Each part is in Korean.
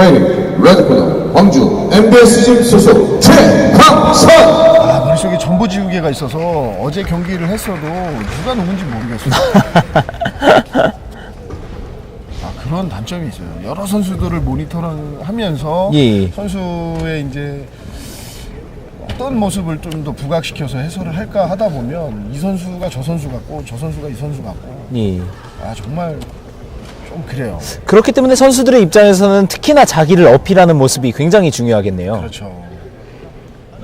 파이팅 레드코너 광주 MBS진 소속 최광선 아, 머릿속에 전보지우개가 있어서 어제 경기를 했어도 누가 누군지 모르겠어요. 아, 그런 단점이 있어요. 여러 선수들을 모니터하면서 예. 선수의 이제 어떤 모습을 좀 더 부각시켜서 해설을 할까 하다 보면 이 선수가 저 선수 같고 저 선수가 이 선수 같고 예. 아 정말 좀 그래요. 그렇기 때문에 선수들의 입장에서는 특히나 자기를 어필하는 모습이 굉장히 중요하겠네요. 그렇죠.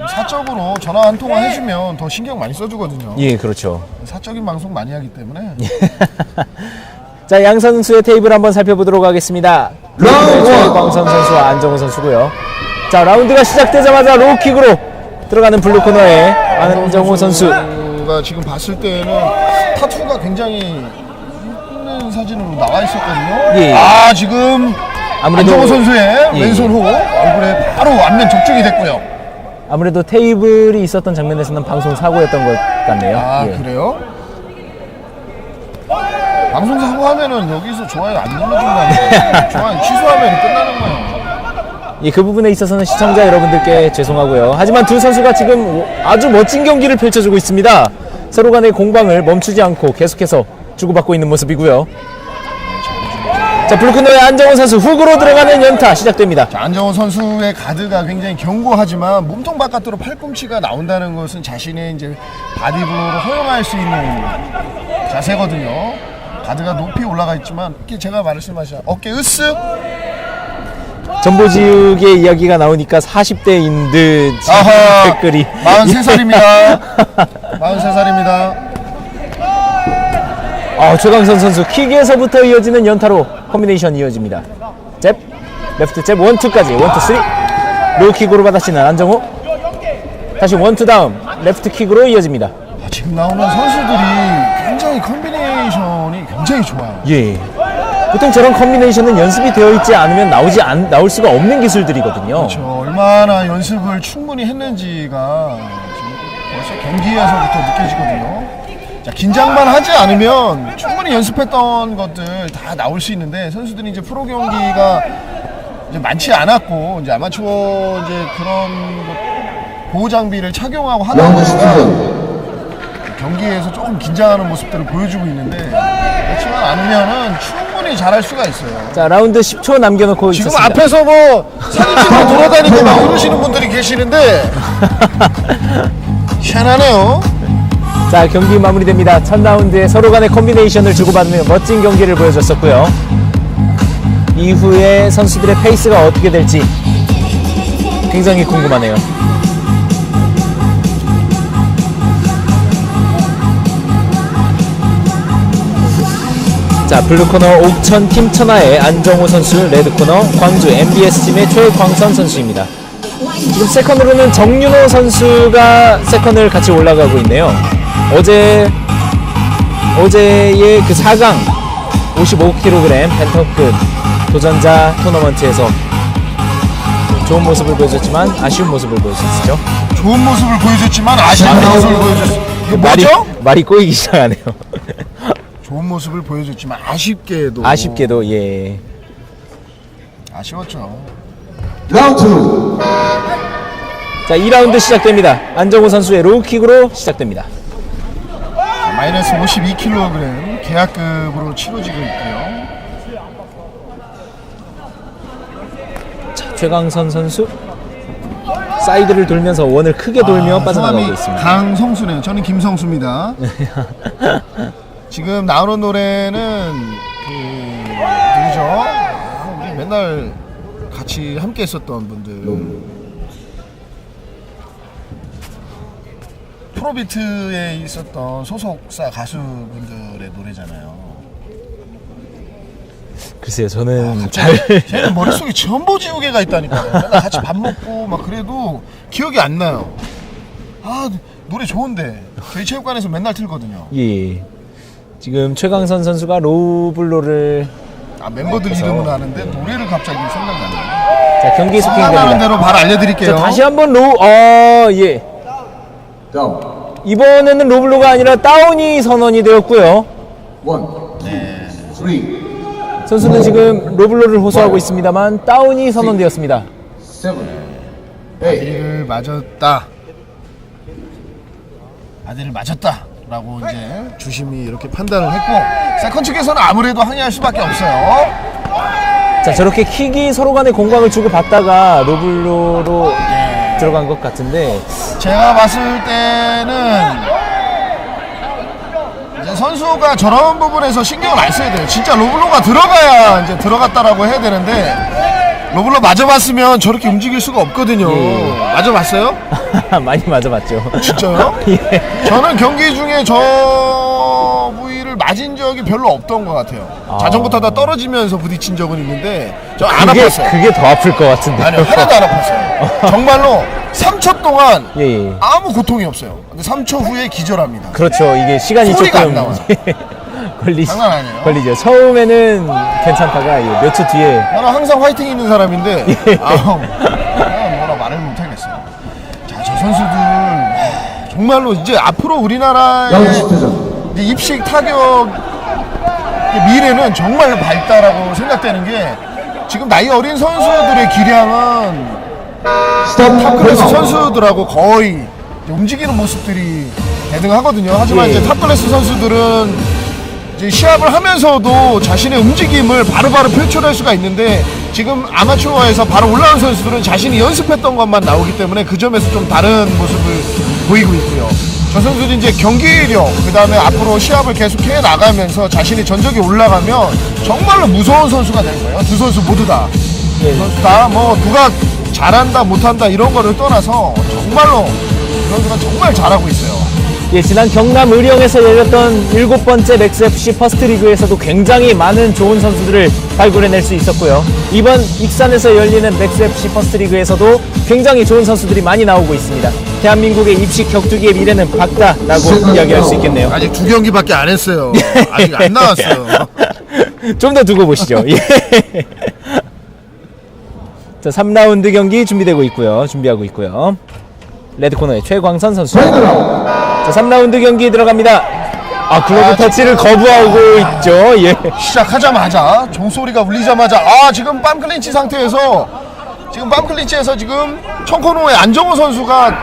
사적으로 전화 한 통화 해주면 더 신경 많이 써주거든요. 예, 그렇죠. 사적인 방송 많이 하기 때문에 자, 양 선수의 테이블 한번 살펴보도록 하겠습니다. 라운드 원. 광선 선수와 안정우 선수고요. 자, 라운드가 시작되자마자 로우킥으로 들어가는 블루 코너에 안정우 선수. 가 지금 봤을 때는 타투가 굉장히 사진으로 나와 있었거든요. 예. 아 지금 아무래도 안정호 선수의 예. 왼손 호 얼굴에 바로 안면 접촉이 됐고요. 아무래도 테이블이 있었던 장면에서는 방송 사고였던 것 같네요. 아 예. 그래요? 방송 사고 하면은 여기서 좋아요 안 눌러준다는 좋아요 취소하면 끝나는 거예요. 예, 그 부분에 있어서는 시청자 여러분들께 죄송하고요. 하지만 두 선수가 지금 아주 멋진 경기를 펼쳐주고 있습니다. 서로 간의 공방을 멈추지 않고 계속해서 주고받고 있는 모습이고요. 자, 블루코너의 안정훈 선수 훅으로 들어가는 연타 시작됩니다. 자, 안정호 선수의 가드가 굉장히 견고하지만 몸통 바깥으로 팔꿈치가 나온다는 것은 자신의 이제 바디블로우를 허용할 수 있는 자세거든요. 가드가 높이 올라가 있지만 이렇게 제가 말씀하신 어깨 으쓱 전보지욱의 이야기가 나오니까 40대인 듯 아하 댓글이 43살입니다. 43살입니다. 아, 최강선 선수 킥에서부터 이어지는 연타로 콤비네이션 이어집니다. 잽, 레프트 잽, 원투까지 원투 쓰리. 로우킥으로 받아치는 안정호. 다시 원투 다음 레프트 킥으로 이어집니다. 아, 지금 나오는 선수들이 굉장히 컨비네이션이 굉장히 좋아요. 예. 보통 저런 콤비네이션은 연습이 되어 있지 않으면 나오지 않, 나올 수가 없는 기술들이거든요. 그렇죠. 얼마나 연습을 충분히 했는지가 지금 벌써 경기에서부터 느껴지거든요. 자, 긴장만 하지 않으면 충분히 연습했던 것들 다 나올 수 있는데 선수들이 이제 프로 경기가 이제 많지 않았고 이제 아마추어 이제 그런 것- 보호 장비를 착용하고 하다 보니까 10분 경기에서 조금 긴장하는 모습들을 보여주고 있는데 그렇지만 않으면은 충분히 잘할 수가 있어요. 자, 라운드 10초 남겨놓고 지금 있었습니다. 앞에서 뭐 사진 찍고 돌아다니고 막 이러시는 분들이 계시는데 희한하네요. 자, 경기 마무리됩니다. 첫 라운드에 서로 간의 콤비네이션을 주고받으며 멋진 경기를 보여줬었고요. 이후에 선수들의 페이스가 어떻게 될지 굉장히 궁금하네요. 자, 블루코너 옥천 팀 천하의 안정호 선수, 레드코너 광주 MBS 팀의 최광선 선수입니다. 지금 세컨으로는 정윤호 선수가 세컨을 같이 올라가고 있네요. 어제 어제의 그 4강 55kg 벤터급 도전자 토너먼트에서 좋은 모습을 보여줬지만 아쉬운 모습을 보여줬죠. 좋은 모습을 보여줬지만 아쉬운 모습을 보여줬어. 이거 말이 뭐죠? 말이 꼬이기 시작하네요. 좋은 모습을 보여줬지만 아쉽게도 아쉽게도 예. 아쉬웠죠. 라운드 2 자, 2라운드 시작됩니다. 안정호 선수의 로우킥으로 시작됩니다. 자, 마이너스 52kg 계약급으로 치러지고 있고요. 최강선 선수 사이드를 돌면서 원을 크게 돌며 아, 빠져나가고 있습니다. 강성수네요. 저는 김성수입니다. 지금 나오는 노래는 그 누구죠? 아, 맨날 같이 함께 했었던 분들. 프로비트에 있었던 소속사 가수분들의 노래잖아요. 글쎄요, 저는 아, 잘 쟤는 머릿속에 전보지우개가 있다니까요. 맨날 같이 밥 먹고 막 그래도 기억이 안 나요. 아 노래 좋은데 저희 체육관에서 맨날 틀거든요. 예. 지금 최강선 선수가 로블로를 아 멤버들 이름은 아는데 노래를 갑자기 나요. 자 경기 생각나는 스킹됩니다. 대로 바로 알려드릴게요. 자 다시 한번 로, 어 예. 다운 이번에는 로블로가 아니라 다운이 선언이 되었고요. 1 3 선수는 지금 로블로를 호소하고 있습니다만 다운이 선언되었습니다. seven, eight, 아들을 맞았다. 아들을 맞았다 라고 이제 주심이 이렇게 판단을 했고 세컨 측에서는 아무래도 항의할 수밖에 없어요. 자 저렇게 킥이 서로 간의 공방을 주고 받다가 로블로로 들어간 것 같은데 제가 봤을 때는 이제 선수가 저런 부분에서 신경을 안 써야 돼요. 진짜 로블로가 들어가야 이제 들어갔다라고 해야 되는데 로블로 맞아봤으면 저렇게 움직일 수가 없거든요. 예. 맞아봤어요? 많이 맞아봤죠. 진짜요? 예. 저는 경기 중에 저 맞은 적이 별로 없던 것 같아요. 아. 자전거 타다 떨어지면서 부딪힌 적은 있는데 저 안 그게, 아팠어요. 그게 더 아플 것 같은데. 아니요 하나도 안 아팠어요. 정말로 3초 동안 예, 예. 아무 고통이 없어요. 근데 3초 후에 기절합니다. 그렇죠. 이게 시간이 소리가 조금 안 나와요. 걸리 장난 아니에요. 걸리죠. 처음에는 괜찮다가 몇 초 뒤에 나는 항상 화이팅 있는 사람인데 예. 아, 그냥 뭐라 말을 못 하겠어요. 자, 저 선수들 와, 정말로 이제 앞으로 우리나라의 이제 입식 타격 미래는 정말 밝다라고 생각되는 게 지금 나이 어린 선수들의 기량은 탑클래스 선수들하고 거의 움직이는 모습들이 대등하거든요. 하지만 예. 이제 탑클래스 선수들은 이제 시합을 하면서도 자신의 움직임을 바로바로 표출할 수가 있는데 지금 아마추어에서 바로 올라온 선수들은 자신이 연습했던 것만 나오기 때문에 그 점에서 좀 다른 모습을 보이고 있고요. 저 선수들이 이제 경기력, 그 다음에 앞으로 시합을 계속 해 나가면서 자신의 전적이 올라가면 정말로 무서운 선수가 될 거예요. 두 선수 모두 다. 예. 선수 다 뭐 누가 잘한다 못한다 이런 거를 떠나서 정말로 이 선수가 정말 잘하고 있어요. 예, 지난 경남 의령에서 열렸던 일곱 번째 맥스FC 퍼스트 리그에서도 굉장히 많은 좋은 선수들을 발굴해낼 수 있었고요. 이번 익산에서 열리는 맥스FC 퍼스트 리그에서도 굉장히 좋은 선수들이 많이 나오고 있습니다. 대한민국의 입식 격투기의 미래는 밝다라고 이야기할 수 있겠네요. 아직 두 경기밖에 안 했어요. 아직 안 나왔어요. 좀 더 두고 보시죠. 예. 자, 3라운드 경기 준비되고 있고요. 준비하고 있고요. 레드 코너의 최광선 선수. 자, 3라운드 경기 들어갑니다. 아, 글로브 아, 터치를 거부하고 있죠. 예. 시작하자마자 종소리가 울리자마자 아 지금 빰 클린치 상태에서 지금 빰 클린치에서 지금 청코노의 안정호 선수가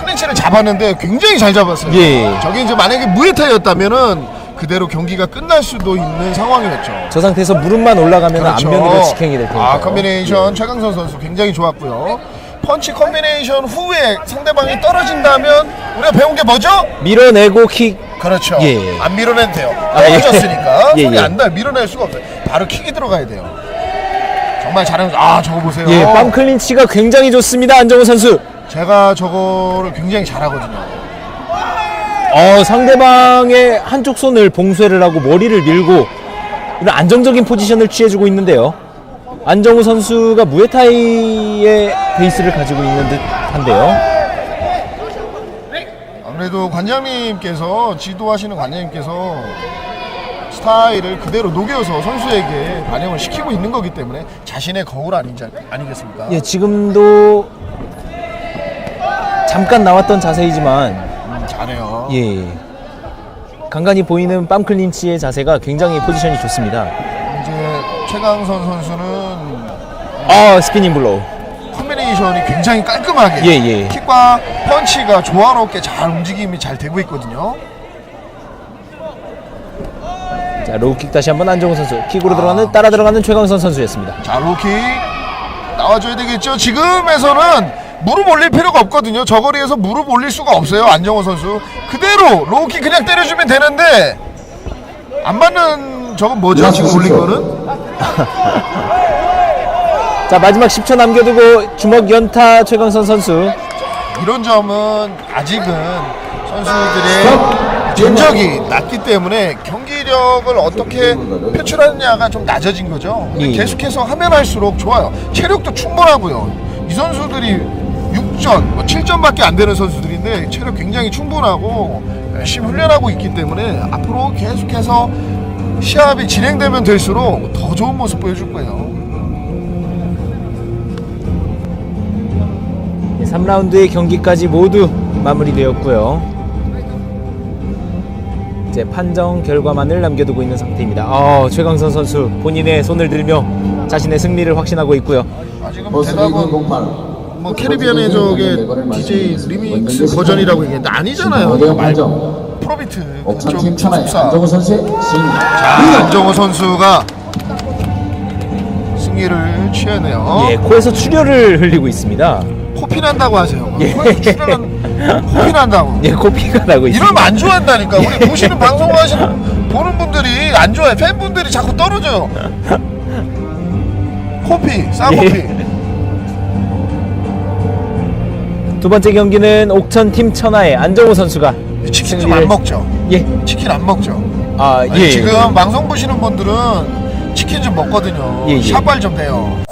클린치를 잡았는데 굉장히 잘 잡았어요. 예. 저게 이제 만약에 무에타이였다면은 그대로 경기가 끝날 수도 있는 상황이었죠. 저 상태에서 무릎만 올라가면 안면으로 직행이 될. 그렇죠. 아 컨비네이션 최강선 선수 굉장히 좋았고요. 펀치 컨비네이션 후에 상대방이 떨어진다면 우리가 배운 게 뭐죠? 밀어내고 킥. 그렇죠. 예. 안 밀어내도 돼요. 아, 예. 떨어졌으니까 예, 소리 예. 안 나요. 밀어낼 수가 없어요. 바로 킥이 들어가야 돼요. 정말 잘하는 아 저거 보세요. 예, 빰 클린치가 굉장히 좋습니다. 안정호 선수. 제가 저거를 굉장히 잘하거든요. 어, 상대방의 한쪽 손을 봉쇄를 하고 머리를 밀고 이런 안정적인 포지션을 취해주고 있는데요. 안정우 선수가 무에타이의 베이스를 가지고 있는 듯한데요. 아무래도 관장님께서 지도하시는 관장님께서 스타일을 그대로 녹여서 선수에게 반영을 시키고 있는 거기 때문에 자신의 거울 아니지 아니겠습니까? 예, 지금도 잠깐 나왔던 자세이지만 음, 잘해요. 예. 간간히 보이는 빰 클린치의 자세가 굉장히 포지션이 좋습니다. 이제 최강선 선수는 아, 스피닝 블로우. 컨비네이션이 굉장히 깔끔하게 예, 예. 킥과 펀치가 조화롭게 잘 움직임이 잘 되고 있거든요. 자, 로우킥 다시 한번 안정우 선수. 킥으로 들어가는 따라 들어가는 최강선 선수였습니다. 자 로킥 나와줘야 되겠죠. 지금에서는 무릎 올릴 필요가 없거든요. 저 거리에서 무릎 올릴 수가 없어요. 안정호 선수 그대로 로킥 그냥 때려주면 되는데 안 맞는 저건 뭐죠? 지금 올린 거는 자, 마지막 10초 남겨두고 주먹 연타 최강선 선수. 이런 점은 아직은 선수들의 전적이 낮기 때문에 경기력을 어떻게 표출하느냐가 좀 낮아진 거죠. 근데 예. 계속해서 하면 할수록 좋아요. 체력도 충분하고요. 이 선수들이 6전, 뭐 7전밖에 안 되는 선수들인데 체력 굉장히 충분하고 열심히 훈련하고 있기 때문에 앞으로 계속해서 시합이 진행되면 될수록 더 좋은 모습 보여줄 거예요. 3 3라운드의 경기까지 모두 마무리되었고요. 이제 판정 결과만을 남겨두고 있는 상태입니다. 어, 최강선 선수 본인의 손을 들며 자신의 승리를 확신하고 있고요. 아, 지금 대답은 0908. 뭐 캐리비안의 저게 DJ 리믹스 버전이라고 얘기했는데 아니잖아요. 판정. 프로비트 그쪽. 안정호 선수의. 자, 안정호 선수가 승리를 취하네요. 예, 코에서 출혈을 흘리고 있습니다. 코피 난다고 하세요. 예. 코피 난다고. 예, 코피가 나고 있습니다. 이러면 안 좋아한다니까. 우리 보시는 방송을 하시는 보는 분들이 안 좋아해. 팬분들이 자꾸 떨어져요. 코피, 쌍코피. 예. 두 번째 경기는 옥천 팀 천하의 안정호 선수가 치킨 좀 승리를- 안 먹죠. 예, 치킨 안 먹죠. 아, 아니, 예. 지금 방송 보시는 분들은 치킨 좀 먹거든요. 예, 예. 샷발 좀 돼요.